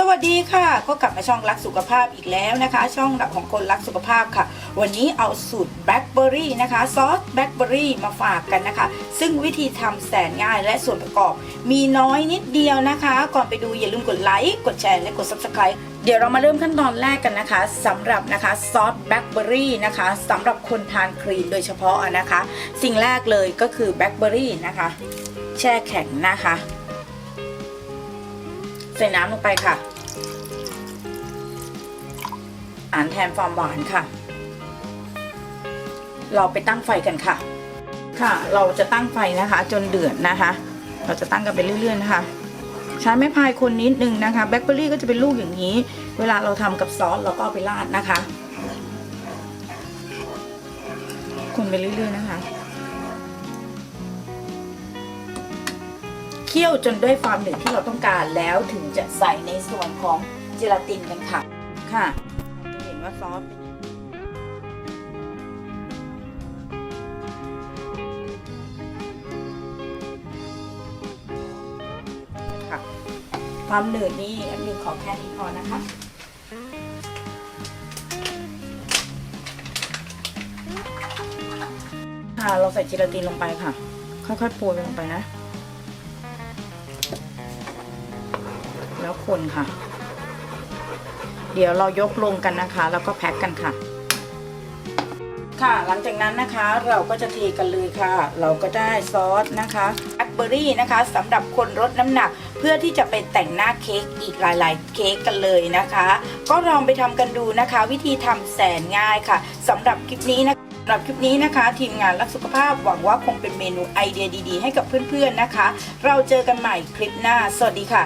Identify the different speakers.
Speaker 1: สวัสดีค่ะ ก็กลับมาช่องรักสุขภาพอีกแล้วนะคะ ช่องของคนรักสุขภาพค่ะ วันนี้เอาสูตรแบล็คเบอร์รี่นะคะซอสแบล็คเบอร์รี่มาฝากกันนะคะ ซึ่งวิธีทำแสนง่ายและส่วนประกอบ มีน้อยนิดเดียวนะคะ ก่อนไปดูอย่าลืมกดไลค์กดแชร์และกด subscribe เดี๋ยวเรามาเริ่มขั้นตอนแรกกันนะคะสำหรับนะคะซอสแบล็คเบอร์รี่นะคะสำหรับคนทานครีมโดยเฉพาะนะคะ สิ่งแรกเลยก็คือแบล็คเบอร์รี่นะคะ แช่แข็งนะคะ ใส่น้ำลงไปค่ะ อ่านแทนความหวานค่ะ เราไปตั้งไฟกันค่ะ ค่ะ เราจะตั้งไฟนะคะ จนเดือดนะคะ เราจะตั้งกันไปเรื่อยๆนะคะ ใช้ไม้พายคนนิดนึงนะคะแบล็คเบอร์รี่ก็จะเป็นลูกอย่างนี้ เวลาเราทำกับซอสเราก็เอาไปราดนะคะ คนไปเรื่อยๆนะคะ เคี่ยวจนด้วยความหนืดที่เราต้องการแล้วถึงจะใส่ในส่วนของเจลาตินกันค่ะ ค่ะจะเห็นว่าซอสค่ะ ความหนืดนี่อันนึ่งขอแค่นี้พอนะคะค่ะเราใส่เจลาตินลงไปค่ะ ค่อยๆโปรยลงไปนะ แล้วคนค่ะ เดี๋ยวเรายกลงกันนะคะ แล้วก็แพ็คกันค่ะ ค่ะหลังจากนั้นนะคะเราก็จะเทกันเลยค่ะ เราก็ได้ซอสนะคะแบล็คเบอร์รี่นะคะสำหรับคนลดน้ำหนัก เพื่อที่จะไปแต่งหน้าเค้กอีกหลาย ๆ เค้กกันเลยนะคะ ก็ลองไปทำกันดูนะคะ วิธีทำแสนง่ายค่ะสำหรับคลิปนี้นะคะสำหรับคลิปนี้นะคะ ทีมงานรักสุขภาพหวังว่าคงเป็นเมนูไอเดียดีๆ ให้กับเพื่อนๆนะคะ เราเจอกันใหม่คลิปหน้า สวัสดีค่ะ